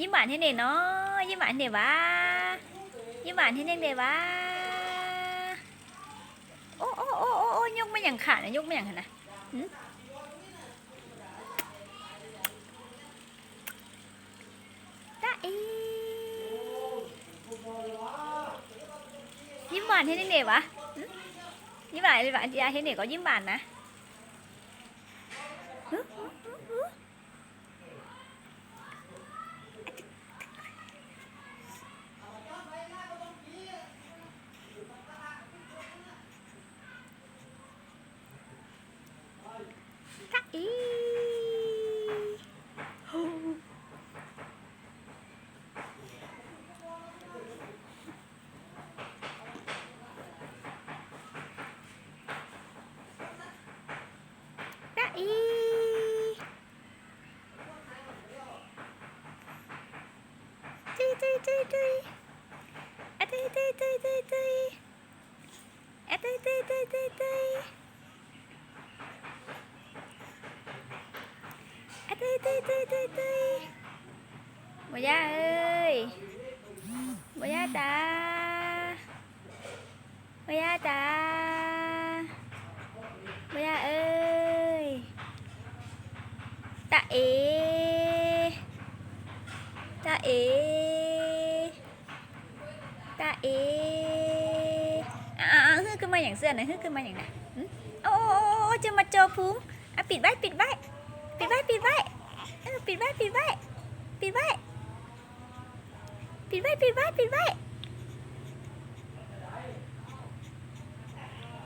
ยิ้มหวานให้เน่เนาะยิ้มหวานเดี๋ยววะยิ้มหวานให้เน่เดี๋ยววะโอ้โอ้โอ้โอ้โอ้ยกไมาอย่างขาดนะยกไมาอย่างขาดนะตาเอยิ้มหวานให้เน่เดี๋ยววะยิ้มหวานเลยหวานยาให้เน่ก็ยิ้มหวานนะ 大一，吼！大一，对对对对，哎对对对对对，哎对对对对对。tui tui tui tui Bà Gia ơi. Bà Gia ta. Bà Gia ta. Bà Gia ơi. Ta ế. Ta ế. Ta ế. À hư cơ mà nhàng xưa này hư cơ mà nhàng này. Ừ. Ô ô ô ô chưa mặt phúng À bịt bách bịt bách bịt bách bịt bách ปิดไปปิดไปปิดไว้ปิดไว้ปิดไว้ปิดไว้ปิดไว้ปิดไว้